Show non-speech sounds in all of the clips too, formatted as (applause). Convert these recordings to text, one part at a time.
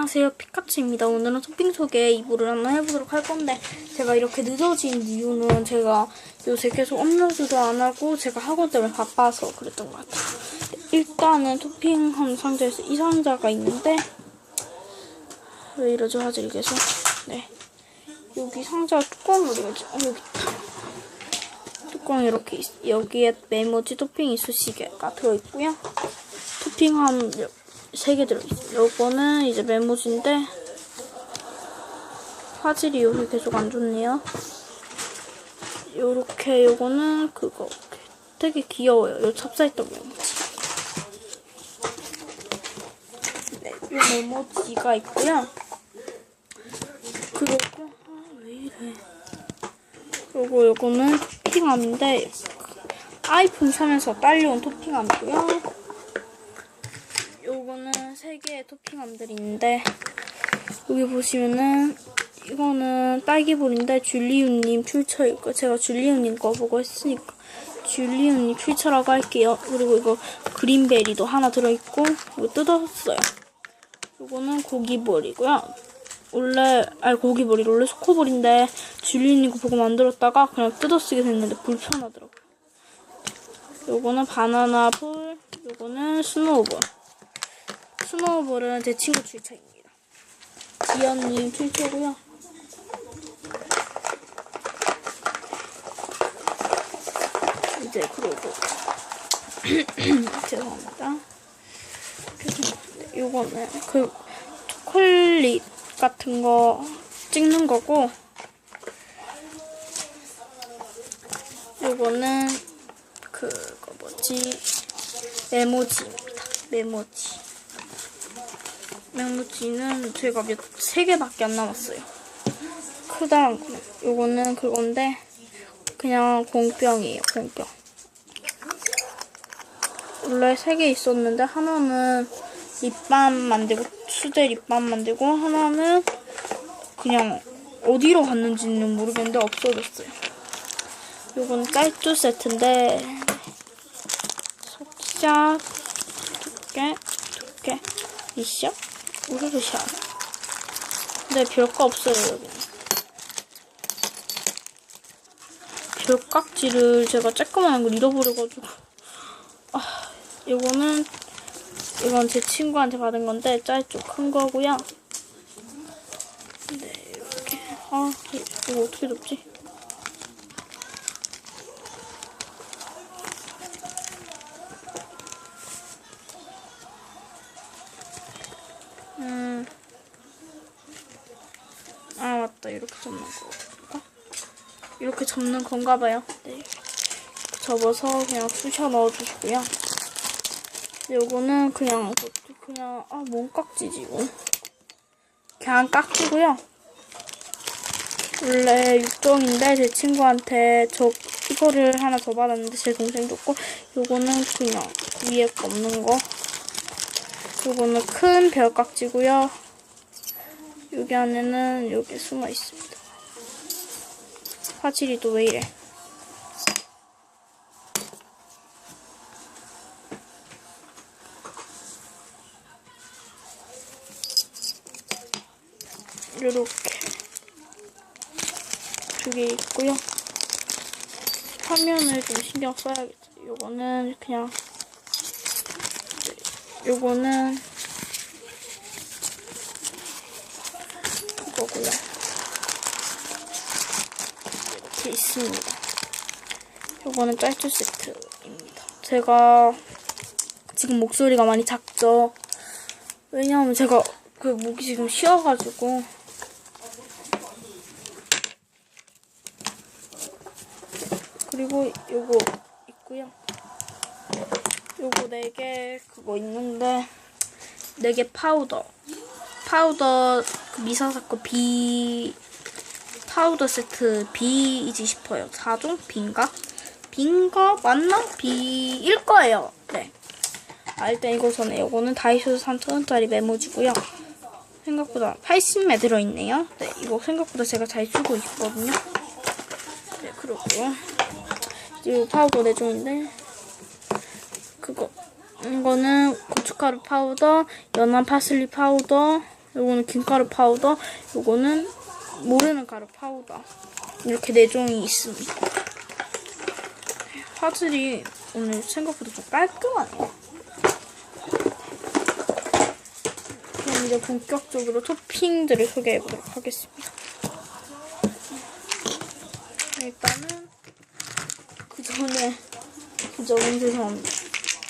안녕하세요. 피카츄입니다. 오늘은 토핑 소개 2부를 한번 해보도록 할 건데 제가 이렇게 늦어진 이유는 제가 요새 계속 업로드도 안 하고 제가 학원 때문에 바빠서 그랬던 것 같아요. 일단은 토핑한 상자에서 이 상자가 있는데 왜 이러죠? 화질이 계속? 네. 여기 상자 뚜껑 어디 가지? 어 여기 뚜껑 이렇게 있- 여기에 메모지 토핑 이쑤시개가 들어있고요. 토핑한 3개 들어있어요. 요거는 이제 메모지인데 화질이 여기 계속 안 좋네요. 요렇게 요거는 그거 되게 귀여워요. 요 찹쌀떡 메모지. 네, 요 메모지가 있고요. 그리고 아, 왜 이래? 그리고 요거는 토핑함인데 아이폰 사면서 딸려온 토핑함이고요. 요거는 세 개의 토핑함들이 있는데 여기 보시면은 이거는 딸기볼인데 줄리우님 퓨처일 거 제가 줄리우님 거 보고 했으니까 줄리우님 퓨처라고 할게요. 그리고 이거 그린베리도 하나 들어있고 이거 뜯었어요. 요거는 고기볼이고요. 원래 아니 고기볼이 원래 소코볼인데 줄리우님 거 보고 만들었다가 그냥 뜯어쓰게 됐는데 불편하더라고요. 요거는 바나나볼, 요거는 스노우볼. 스노우볼은 제 친구 출처입니다. 지연님 출처고요. 이제 그리고 (coughs) 죄송합니다. 요거는 그 초콜릿 같은 거 찍는 거고 요거는 그거 뭐지 메모지입니다. 메모지. 메모지는 제가 몇, 세 개밖에 안 남았어요. 크다란 거. 요거는 그건데, 그냥 공병이에요, 공병. 원래 세 개 있었는데, 하나는 립밤 만들고, 수제 립밤 만들고, 하나는 그냥 어디로 갔는지는 모르겠는데, 없어졌어요. 요건 짤투 세트인데, 속샷, 두께, 두께, 미션? 우르르샷. 근데 별거 없어요, 여기는. 별깍지를 제가 쬐끄만한 걸 잃어버려가지고. 아, 이거는, 이건 제 친구한테 받은 건데, 짤좀큰 거고요. 네, 이렇게. 아, 이거 어떻게 접지? 접는 건가 봐요. 네. 접어서 그냥 쑤셔 넣어주시고요. 요거는 그냥, 그냥, 아, 뭔 깍지지, 이거. 그냥 깍지고요. 원래 육종인데 제 친구한테 저 이거를 하나 더 받았는데 제 동생 줬고 요거는 그냥 위에 거 없는 거 요거는 큰 별깍지고요. 여기 안에는 여기 숨어 있습니다. 화질이 또 왜 이래? 이렇게 두 개 있고요. 화면을 좀 신경 써야겠어요. 요거는 그냥 요거는 그거고요. 이렇게 있습니다. 요거는 짤투 세트입니다. 제가 지금 목소리가 많이 작죠. 왜냐하면 제가 그 목이 지금 쉬어가지고 그리고 요거 있고요. 요거 네개 그거 있는데 네개 파우더 파우더 그 미사사 거비 파우더 세트 B이지 싶어요. 4종 B인가? B인가? 맞나? B일 거예요. 네. 아, 일단 이거 전에 요거는 다이소에서 3,000원짜리 메모지고요. 생각보다 80매 들어있네요. 네, 이거 생각보다 제가 잘 쓰고 있거든요. 네, 그러고요. 이 파우더 4종인데 그거 이거는 고춧가루 파우더, 연한 파슬리 파우더, 요거는 김가루 파우더, 요거는 모르는 가루 파우더. 이렇게 네 종이 있습니다. 화질이 오늘 생각보다 좀 깔끔하네요. 그럼 이제 본격적으로 토핑들을 소개해 보도록 하겠습니다. 일단은 그 전에 그 전에 죄송합니다.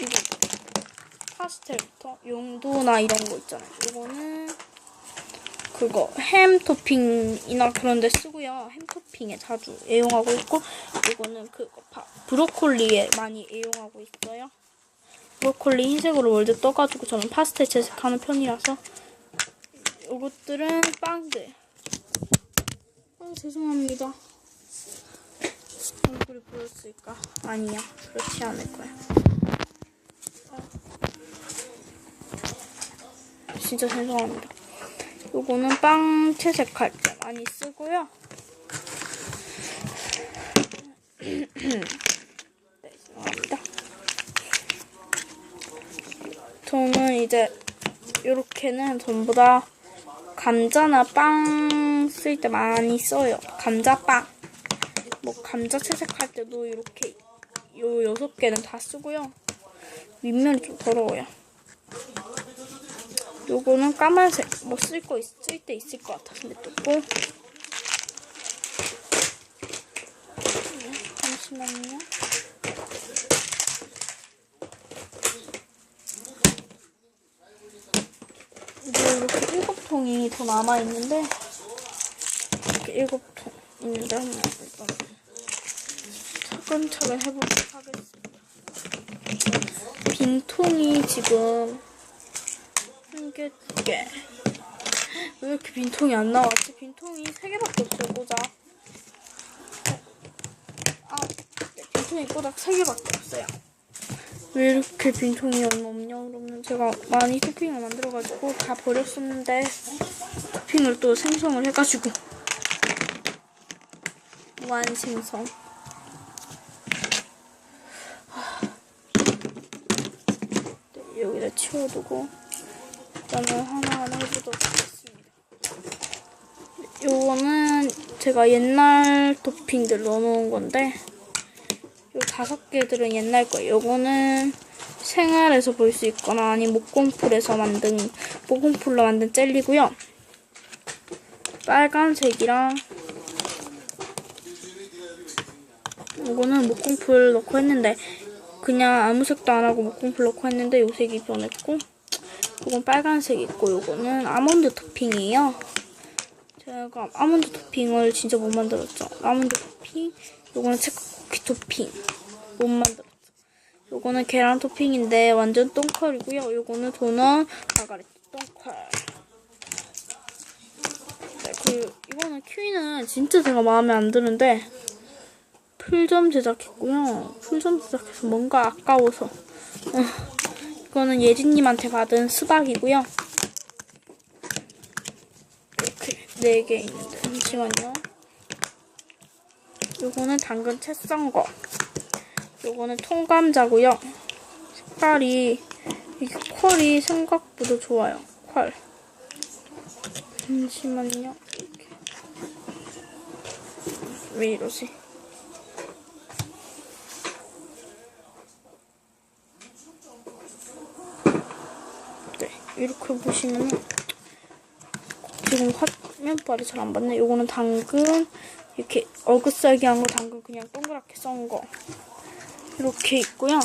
이거 파스텔부터 용도나 이런 거 있잖아요. 이거는 그거 햄 토핑이나 그런 데 쓰고요. 햄 토핑에 자주 애용하고 있고 이거는 그거 파, 브로콜리에 많이 애용하고 있어요. 브로콜리 흰색으로 월드 떠가지고 저는 파스텔 채색하는 편이라서 이것들은 빵들. 아 죄송합니다. 얼굴이 보였을까? 아니야. 그렇지 않을 거야. 아, 진짜 죄송합니다. 요거는 빵 채색할 때 많이 쓰고요. (clears throat) 네, 죄송합니다. 저는 이제 요렇게는 전부 다 감자나 빵 쓸 때 많이 써요. 감자빵. 뭐 감자 채색할 때도 이렇게 요 여섯 개는 다 쓰고요. 윗면이 좀 더러워요. 요거는 까만색 뭐 쓸 거 쓸 때 있을 것 같아서 냅뒀고 네, 잠시만요. 이제 이렇게 일곱 통이 더 남아 있는데 이렇게 일곱 통 있는데 한번 차근차근 해보도록 하겠습니다. 빈 통이 지금 한 개. 왜 이렇게 빈통이 안 나왔지? 빈통이 세 개밖에 없어요, 꼬작. 아, 네, 빈통이 꼬작 세 개밖에 없어요. 왜 이렇게 빈통이 얼마 없냐 그러면 제가 많이 토핑을 만들어가지고 다 버렸었는데 토핑을 또 생성을 해가지고 무한 생성. 네, 여기다 치워두고 일단은 하나하나 해보도록 하겠습니다. 요거는 제가 옛날 토핑들 넣어놓은 건데 요 다섯 개들은 옛날 거예요. 요거는 생활에서 볼 수 있거나 아니면 목공풀에서 만든 목공풀로 만든 젤리고요. 빨간색이랑 요거는 목공풀 넣고 했는데 그냥 아무 색도 안 하고 목공풀 넣고 했는데 요 색이 변했고 요건 빨간색 있고 요거는 아몬드 토핑이에요. 제가 아몬드 토핑을 진짜 못 만들었죠. 아몬드 토핑, 요거는 체코쿠키 토핑 못 만들었죠. 요거는 계란 토핑인데 완전 똥컬이고요. 요거는 도넛 마가렛 똥컬. 네, 그리고 이거는 큐이는 진짜 제가 마음에 안 드는데 풀점 제작했고요. 풀점 제작해서 뭔가 아까워서. 어, 이거는 예진님한테 받은 수박이고요. 이렇게 네 개 있는데 잠시만요. 요거는 당근 채 썬 거. 요거는 통감자고요. 색깔이 이게 컬이 생각보다 좋아요. 컬. 잠시만요. 왜 이러지? 네, 이렇게 보시면은 지금 화면빨이 잘안 받네. 요거는 당근 이렇게 어긋살기 한 거 당근 그냥 동그랗게 썬 거. 이렇게 있고요.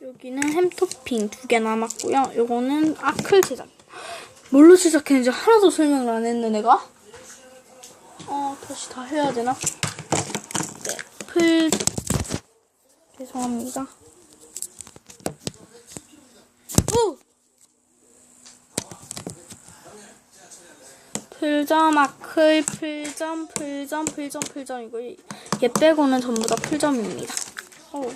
여기는 햄 토핑 두 개 남았고요. 요거는 아클 제작. 뭘로 제작했는지 하나도 설명을 안 했네, 내가. 어, 다시 다 해야 되나? 네, 풀. 죄송합니다. 오! 풀점, 아클, 풀점, 풀점, 풀점, 풀점. 이거 얘 빼고는 전부 다 풀점입니다. 오.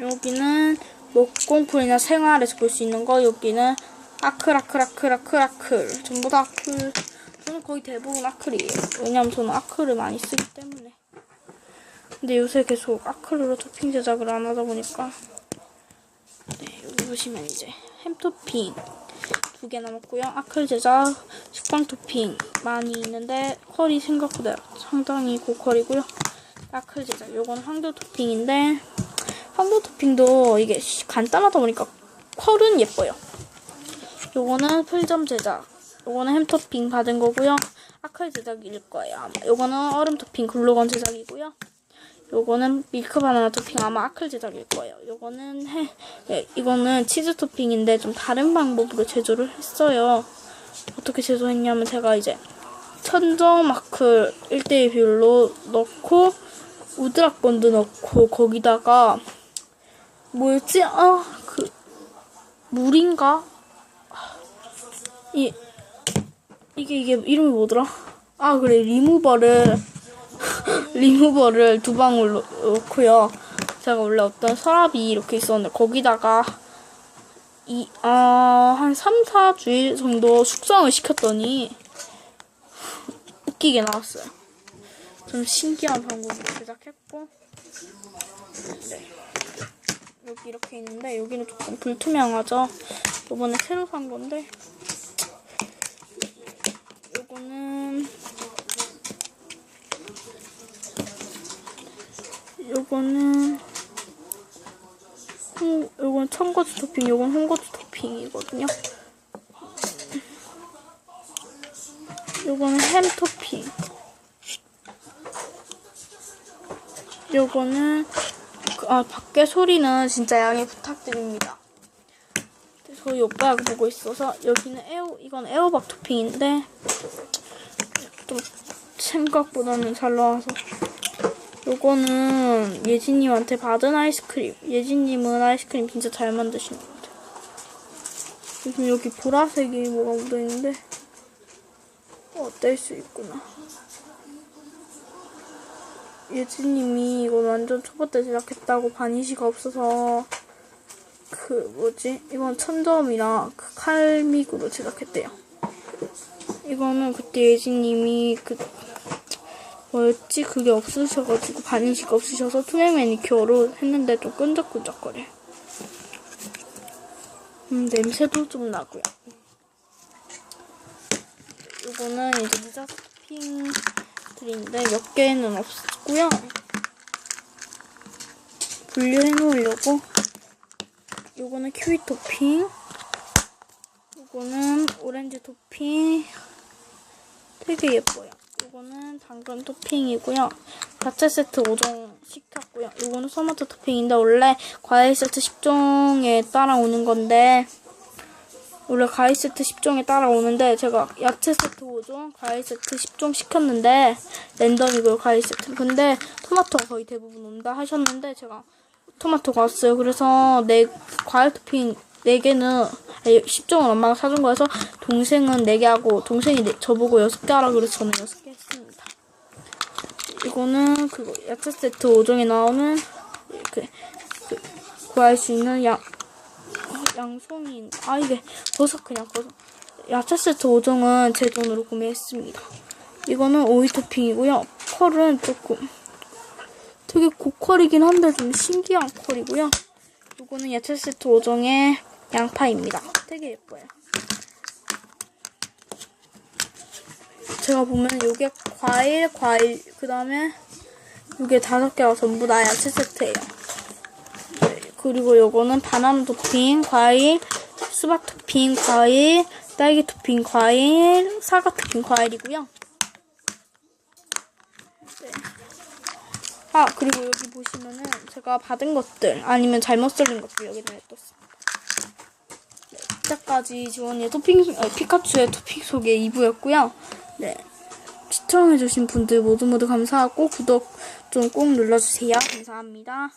여기는 목공풀이나 생활에서 볼 수 있는 거. 여기는 아클, 아클, 아클, 아클, 아클. 전부 다 아클. 저는 거의 대부분 아클이에요. 왜냐면 저는 아클을 많이 쓰기 때문에. 근데 요새 계속 아크릴로 토핑 제작을 안 하다 보니까 네, 여기 보시면 이제 햄 토핑 두 개 남았고요. 아크릴 제작 식빵 토핑 많이 있는데 퀄이 생각보다 상당히 고퀄이고요. 아크릴 제작 요건 황도 토핑인데 황도 토핑도 이게 시- 간단하다 보니까 퀄은 예뻐요. 요거는 풀점 제작 요거는 햄 토핑 받은 거고요. 아크릴 제작일 거예요. 아마. 요거는 얼음 토핑 글루건 제작이고요. 요거는 밀크 바나나 토핑 아마 아클 제작일 거예요. 요거는 해, 예, 이거는 치즈 토핑인데 좀 다른 방법으로 제조를 했어요. 어떻게 제조했냐면 제가 이제 천정 마크 1대1 비율로 넣고 우드락 본드 넣고 거기다가 뭐였지? 아, 그 물인가? 이 이게 이게 이름이 뭐더라? 아 그래 리무버를 리무버를 두 방울 넣- 넣고요. 제가 원래 어떤 서랍이 이렇게 있었는데 거기다가 이, 아, 한 3, 4주일 정도 숙성을 시켰더니 웃기게 나왔어요. 좀 신기한 방법으로 제작했고 네. 여기 이렇게 있는데 여기는 조금 불투명하죠. 이번에 새로 산 건데 요거는 요거는 홍, 요건 청고추 토핑, 요건 홍고추 토핑이거든요. 요거는 햄 토핑. 요거는 그- 아 밖에 소리는 진짜 양해 부탁드립니다. 저희 오빠가 보고 있어서 여기는 에어 이건 애호박 토핑인데 좀 생각보다는 잘 나와서 요거는 예진님한테 받은 아이스크림. 예진님은 아이스크림 진짜 잘 만드시는 것 같아요. 요즘 여기 보라색이 뭐가 묻어있는데, 어, 뗄수 있구나. 예진님이 이거 완전 초보 때 제작했다고 바니시가 없어서, 그, 뭐지? 이건 천점이랑 그 칼믹으로 제작했대요. 이거는 그때 예진님이 그, 뭐였지? 그게 없으셔가지고 바니시가 없으셔서 투명 매니큐어로 했는데 좀 끈적끈적거려. 음 냄새도 좀 나고요. 요거는 이제 미자 토핑들인데 몇 개는 없고요. 분류해 놓으려고. 요거는 키위 토핑. 요거는 오렌지 토핑. 되게 예뻐요. 이거는 당근 토핑이고요. 야채 세트 5종 시켰고요. 이거는 토마토 토핑인데 원래 과일 세트 10종에 따라오는 건데 원래 과일 세트 10종에 따라오는데 제가 야채 세트 5종, 과일 세트 10종 시켰는데 랜덤이고요 과일 세트. 근데 토마토가 거의 대부분 온다 하셨는데 제가 토마토가 왔어요. 그래서 네 과일 토핑 4개는 10종은 엄마가 사준 거여서 동생은 4개 하고 동생이 네- 저보고 6개 하라 그래서 저는 6개 했습니다. 이거는 그거 야채 세트 5종에 나오는 그, 그 구할 수 있는 양 양송이 아 이게 버섯 그냥 버섯 야채 세트 5종은 제 돈으로 구매했습니다. 이거는 오이 토핑이고요. 컬은 조금 되게 고퀄이긴 한데 좀 신기한 컬이고요. 이거는 야채 세트 5종의 양파입니다. 되게 예뻐요. 제가 보면 요게 과일, 과일, 그 다음에 요게 다섯 개가 전부 다 야채 세트예요. 네, 그리고 요거는 바나나 토핑, 과일, 수박 토핑, 과일, 딸기 토핑, 과일, 사과 토핑, 과일이고요. 네. 아, 그리고 여기 보시면은 제가 받은 것들, 아니면 잘못 썰린 것들 여기다. 네, 이때까지 지원이의 토핑, 아, 피카츄의 토핑 소개 2부였고요. 네. 시청해주신 분들 모두 모두 감사하고 구독 좀 꼭 눌러주세요. 감사합니다.